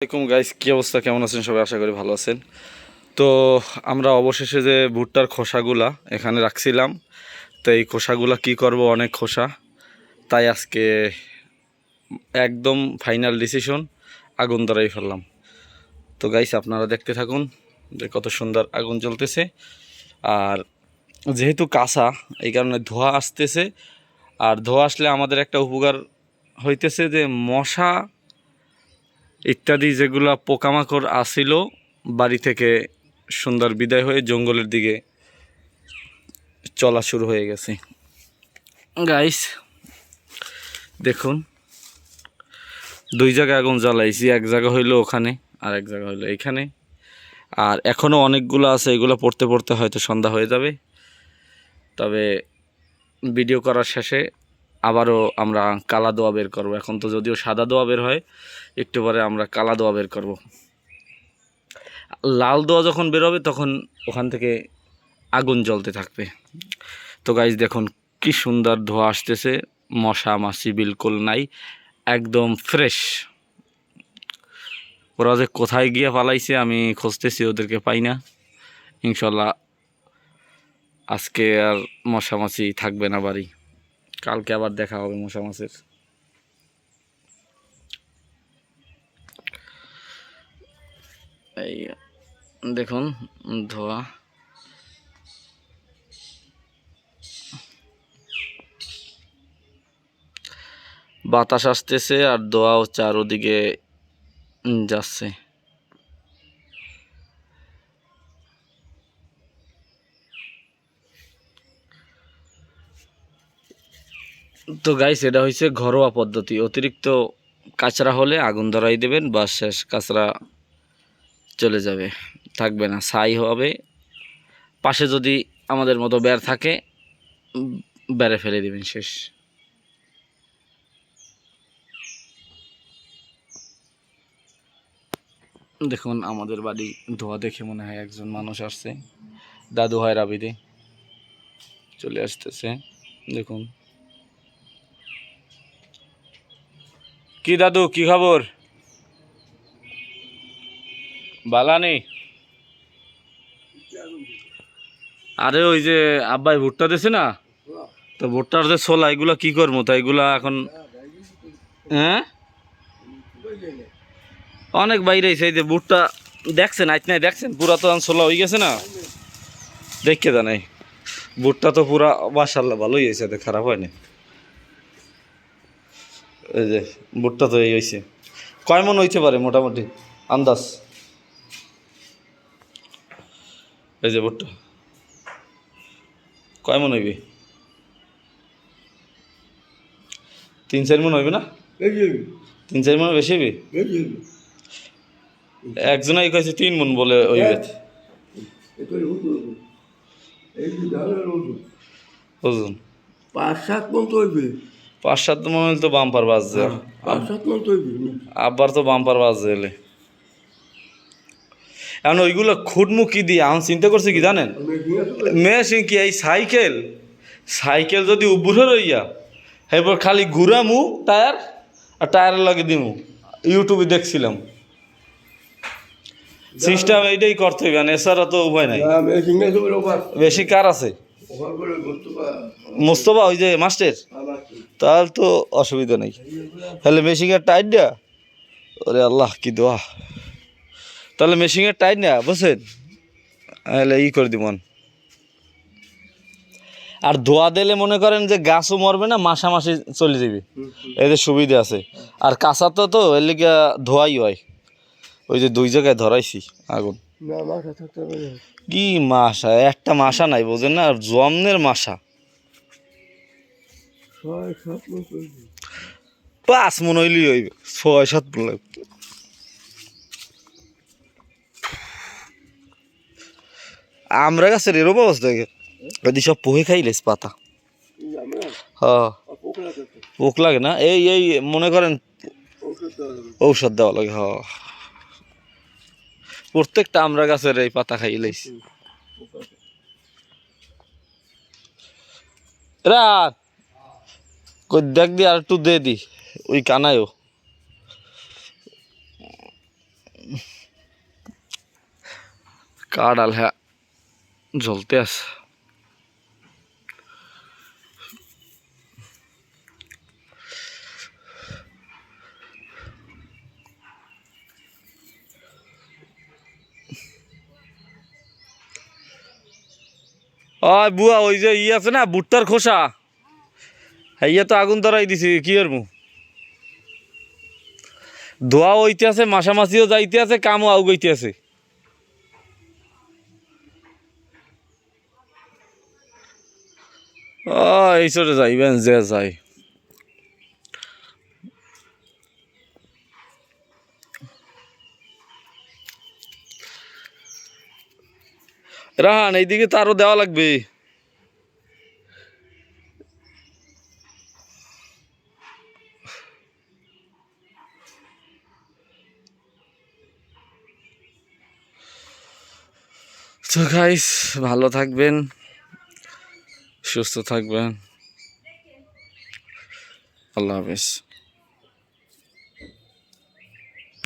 আসসালামাইকুম গাইস কী অবস্থা? কেমন আছেন সবাই? আশা করি ভালো আছেন। তো আমরা অবশেষে যে ভুট্টার খোসাগুলা এখানে রাখছিলাম, তো এই খোসাগুলা কি করব? অনেক খোসা। তাই আজকে একদম ফাইনাল ডিসিশন আগুন ধরাই ফেললাম। তো গাইস আপনারা দেখতে থাকুন যে কত সুন্দর আগুন জ্বলতেছে। আর যেহেতু কাঁচা, এই কারণে ধোঁয়া আসতেছে। আর ধোঁয়া আসলে আমাদের একটা উপকার হইতেছে যে মশা ইত্যাদি যেগুলা পোকামাকড় আসিল বাড়ি থেকে সুন্দর বিদায় হয়ে জঙ্গলের দিকে চলা শুরু হয়ে গেছে। গাইস দেখুন দুই জায়গায় আগুন জ্বালাইছি এক জায়গা হইল ওখানে আর এক জায়গা হইল এইখানে। আর এখনও অনেকগুলো আছে এগুলো পড়তে পড়তে হয়তো সন্ধ্যা হয়ে যাবে। তবে ভিডিও করার শেষে আবারও আমরা কালা দোয়া বের করব। এখন তো যদিও সাদা দোয়া বের হয়, একটু পরে আমরা কালা দোয়া বের করব। লাল দোয়া যখন বেরোবে তখন ওখান থেকে আগুন জ্বলতে থাকবে। তো গাইজ দেখুন কি সুন্দর ধোয়া আসতেছে। মশা মাছি বিলকুল নাই, একদম ফ্রেশ ওরা যে কোথায় গিয়ে পালাইছে আমি খুঁজতেছি, ওদেরকে পাই না। ইনশাল্লাহ আজকে আর মশা মাছি থাকবে না বাড়ি। কালকে আবার দেখা হবে মশা মাছের। এই দেখুন, ধোয়া। বাতাস আসতেছে আর দোয়াও চারোদিকে যাচ্ছে। তো গাইস এটা হয়েছে ঘরোয়া পদ্ধতি। অতিরিক্ত কাঁচরা হলে আগুন ধরাই দেবেন বা শেষ কাঁচরা চলে যাবে। থাকবে না, ছাই হবে। পাশে যদি আমাদের মতো বের থাকে, বেড়ে ফেলে দেবেন শেষ। দেখুন, আমাদের বাড়ি ধোয়া দেখে মনে হয় একজন মানুষ আসছে। দাদু হয় রাবিদে চলে আসতেছে। দেখুন। কি দাদু, কি খবর? বালা নেই আরে ওই যে আব্বাই ভুট্টা দিছে না, তো ভুট্টার যে ছোলা, এগুলা কি করব? তা এগুলা এখন হ্যাঁ? অনেক বাইরে এই যে ভুট্টা দেখছেন আজ নাই, দেখছেন? পুরা তো ছোলা হয়ে গেছে না? দেখকে জানাই, ভুট্টা তো পুরা মাসাল্লাহ ভালোই হয়েছে খারাপ হয়নি। এই যে ভুট্টা তো এই হয়েছে কয় মন হইতে পারে মোটামুটি? আন্দাজ? এই যে ভুট্টা কয় মন হইবে? তিন চার মন হইবে না? তিন চার মন বেশি হইবে? একজনাই কয়েছে তিন মন বলে হইবে। বুঝুন পাঁচ সাত মন তৈবে পাঁচ সাত মন তো বাম্পার বাজছে। তৈবে আবার তো বাম্পার বাজছে এলে। এখন ওইগুলো খুটমু কি দিয়ে আমি চিন্তা করছি কি জানেন? মেশিন কি এই সাইকেল? সাইকেল যদি উবুরে রইয়া এরপর খালি ঘুরামু টায়ার আর টায়ারের লাগে দিমু। ইউটিউবে দেখছিলাম। সিস্টেম এইটাই করতে হবে মানে এছাড়া তো উপায় নাই। বেশি কার আছে? মোস্তফা ওই যে মাস্টার? তাহলে তো অসুবিধা নেই। তাহলে মেশিনের টাইট দেয়া ওরে আল্লাহ কি দোয়া। তাহলে মেশিনের টাইট না বুঝছেন? তাহলে ই করে দিবন আর ধোয়া দিলে মনে করেন যে গাছও মরবে না মাসা মাসি চলে যাবে। এদের সুবিধা আছে। আর কাঁচা তো তো এর লিগে ধোয়াই হয়। ওই যে দুই জায়গায় ধরাইছি আগুন। কি মাসা? একটা মাসা নাই বোঝেন না? জমনের মাসা। পাঁচ মন হইলি হইবে ছয় সাত মন লাগবে। আমরা গাছের এরকম অবস্থা ওই সব পোহে খাইলেস পাতা। হ পোকরা পোক লাগে না? এই এই মনে করেন ঔষধ দেওয়া লাগে। হ প্রত্যেকটা আমরা গাছের এই পাতা খাইলেস রাত! কই দেখ দি আর একটু দে দি, ওই কানায়ও কাঠ আল হ্যাঁ জ্বলতে আস বুয়া, ওই যে ই আছে না, ভুট্টার খোসা। ইয়ে তো আগুন ধরাই দিছি, কি মু ধোয়া হইতে আছে মাসামাসিও যাইতে আছে, কামও আউগাইতে আছে। ও এই চলে যাইবেন যে যাই। রাহান, এইদিকে তো আরও দেওয়া লাগবে। তো গাইস ভালো থাকবেন সুস্থ থাকবেন। আল্লাহ হাফেজ।